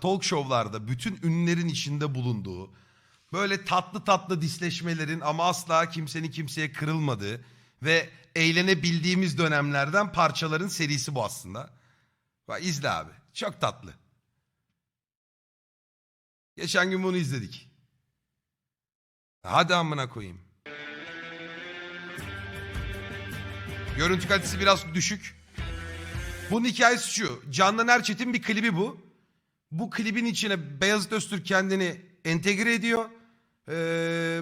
talk show'larda bütün ünlülerin içinde bulunduğu böyle tatlı tatlı disleşmelerin ama asla kimsenin kimseye kırılmadığı ve eğlenebildiğimiz dönemlerden parçaların serisi bu aslında. Bak izle abi. Çok tatlı. Geçen gün bunu izledik. Hadi amına koyayım. Görüntü kalitesi biraz düşük. Bunun hikayesi şu. Candan Erçetin bir klibi bu. Bu klibin içine Beyazıt Öztürk kendini entegre ediyor. Ee,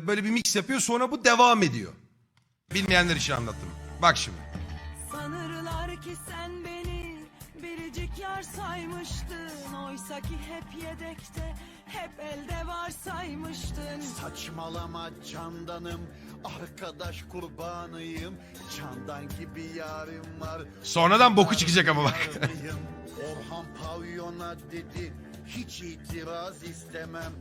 böyle bir mix yapıyor. Sonra bu devam ediyor. Bilmeyenler için anlattım. Bak şimdi. Sanırlar ki sen beni biricik yar saymıştın Oysa ki hep yedekte hep elde var Saçmalama candanım Arkadaş kurbanıyım. Candan gibi yarim var. Sonradan boku çıkacak ama bak. Orhan pavyona dedi Hiç itiraz istemem.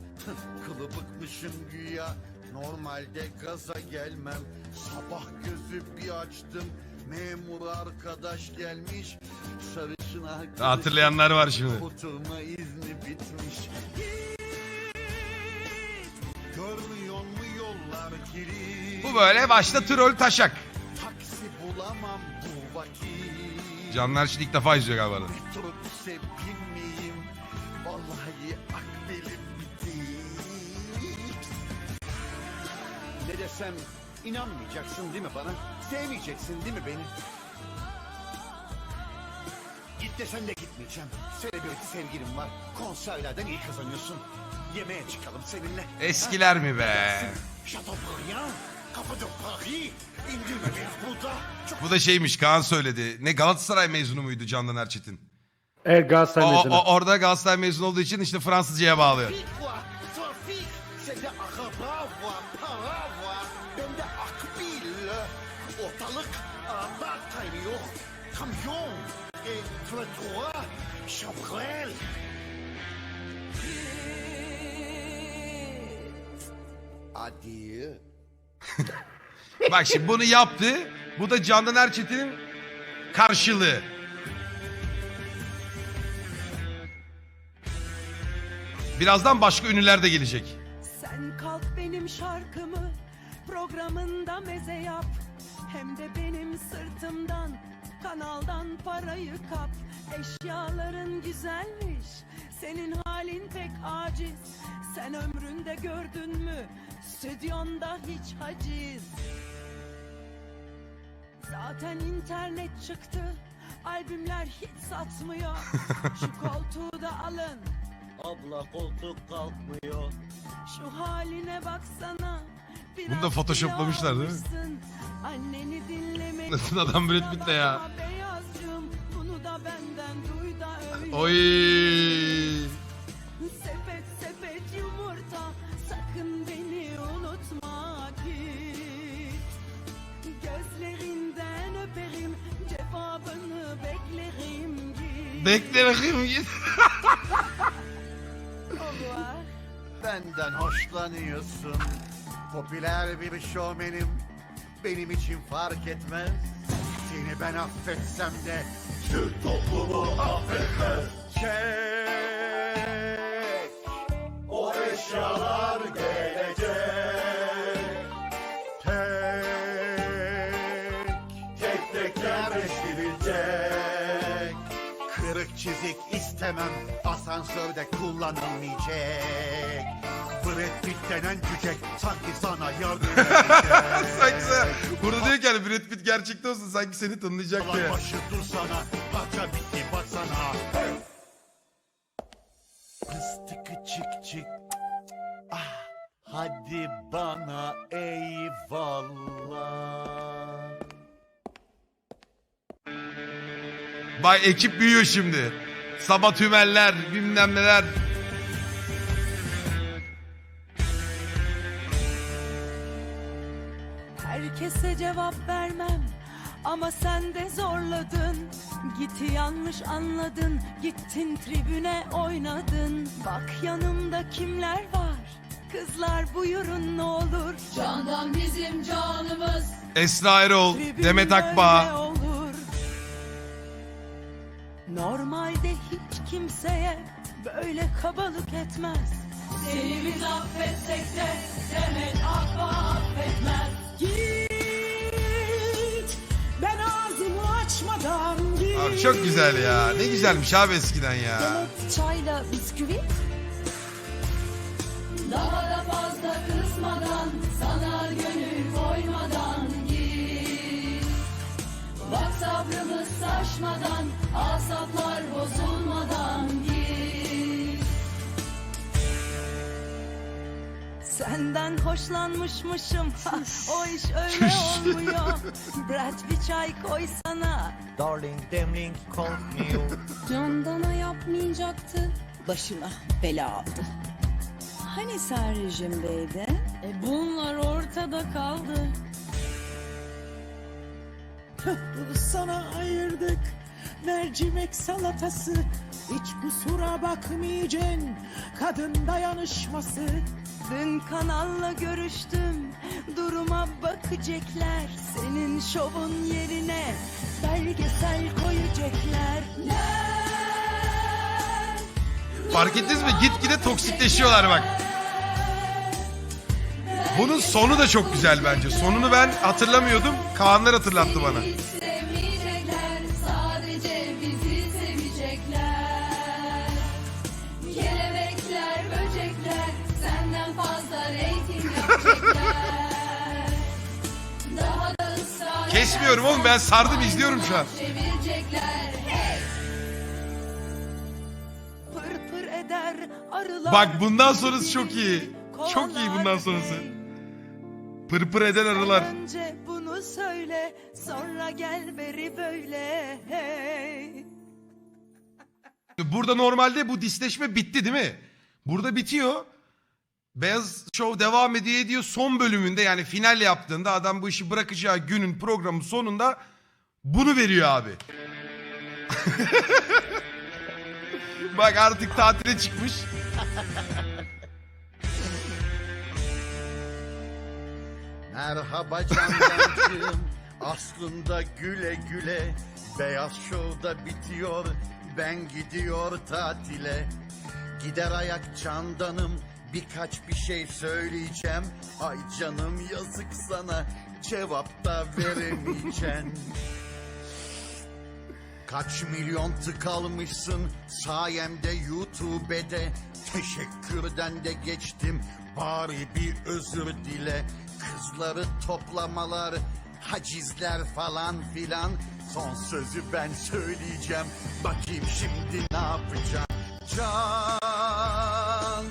Kılıbıkmışım güya. Normalde gaza gelmem. Sabah gözü bir açtım. Memur arkadaş gelmiş. Sarışın arkadaşım Hatırlayanlar var şimdi. Oturma izni bitmiş Bu böyle başta troll taşak. Taksi bulamam bu vakit Canlar şimdi ilk defa izliyor galiba. Ne desem inanmayacaksın değil mi bana? Sevmeyeceksin değil mi beni? Git desen de gitmeyeceğim. Celebrity sevgilim var. Konserlerden iyi kazanıyorsun. Yemeğe çıkalım seninle. Eskiler mi be? Bu da şeymiş Kaan söyledi. Ne Galatasaray mezunu muydu Candan Erçetin? Evet O, Galatasaray mezunu. o- orada Galatasaray mezunu olduğu için işte Fransızcaya bağlıyor. Sende araba var, para var. Bende akbil. Ortalık araba kaynıyor. Kamyon, e, trottoir, şapkrel. Adieu. Bak şimdi bunu yaptı. Bu da Candan Erçetin'in karşılığı. Birazdan başka ünlüler de gelecek. Sen kalk benim şarkımı programında meze yap Hem de benim sırtımdan kanaldan parayı kap Eşyaların güzelmiş senin halin pek aciz Sen ömründe gördün mü stüdyonda hiç haciz Zaten internet çıktı albümler hiç satmıyor Şu koltuğu da alın Abla koltuk kalkmıyor. Şu haline baksana. Biraz Bunu da photoshoplamışlar değil mi? Anneni dinlemek. Nasıl adam Brad Pitt de ya? Beyazcığım, bunu da benden duy da öyle. Oy. Bekle bakayım git. Benden hoşlanıyorsun. Popüler bir şovmenim. Benim için fark etmez. Seni ben affetsem de Türk toplumu çizik istemem asansörde kullanılmayacak. Brad Pitt denen cücek sanki sana yardım sanki sen- burada diyor ki hani Brad Pitt gerçekte olsun sanki seni tanıyacak diye. Başı dur sana parça bitti baksana. Fıstıkı çık çık. Ah, hadi bana eyvallah. Bay ekip büyüyor şimdi. Sabah tümeller bilmem neler. Herkese cevap vermem ama sen de zorladın Giti yanlış anladın gittin tribüne oynadın Bak yanımda kimler var kızlar buyurun ne olur Candan bizim canımız. Esra Erol, Demet Akbağ. Normalde hiç kimseye böyle kabalık etmez Seni biz affetsek de Demet Akba affetmez Git ben ağzımı açmadan git. Abi çok güzel ya. Ne güzelmiş abi eskiden ya. Demet çayla bisküvi Daha da fazla kısmadan Sana Bak sabrımız taşmadan Asaplar bozulmadan git Senden hoşlanmışmışım Ha, O iş öyle olmuyor Brad bir çay koy sana Darling, demling, call me you. Candana yapmayacaktı. Başına bela aldı. Hani sen rejimdeydin? E bunlar ortada kaldı Sana ayırdık mercimek salatası. Hiç kusura bakmayacaksın kadın dayanışması. Dün kanalla görüştüm Duruma bakacaklar Senin şovun yerine Belgesel koyacaklar Fark ettiniz mi? Gitgide toksikleşiyorlar bak. Bunun sonu da çok güzel bence. Sonunu ben hatırlamıyordum. Kaanlar hatırlattı bana. Kesmiyorum oğlum ben sardım izliyorum şu an. Bak bundan sonrası çok iyi. Çok iyi bundan sonrası. Pırpır eden arılar. Önce bunu söyle Sonra gel beri böyle hey. Burada normalde bu disleşme bitti değil mi? Burada bitiyor. Beyaz Show devam ediyor ediyor. Son bölümünde yani final yaptığında adam bu işi bırakacağı günün programın sonunda bunu veriyor abi. Bak artık tatile çıkmış. Merhaba candancığım. Aslında güle güle. Beyaz şovda bitiyor. Ben gidiyor tatile. Gider ayak candanım. Birkaç bir şey söyleyeceğim. Ay canım yazık sana. Cevap da veremeyeceksin Kaç milyon tık almışsın sayemde YouTube'de. Teşekkürden de geçtim. Bari bir özür dile Kızları toplamalar hacizler falan filan. Son sözü ben söyleyeceğim. Bakayım şimdi ne yapacağım? Can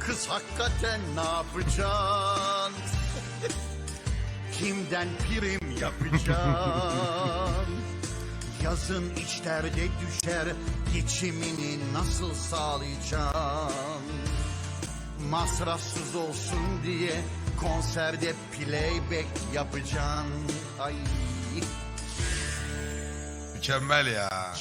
Kız hakikaten ne yapacaksın Kimden prim yapacaksın Yazın içlerde düşer geçimini nasıl sağlayacaksın? Masrafsız olsun diye konserde playback yapacaksın. Ay. Mükemmel ya.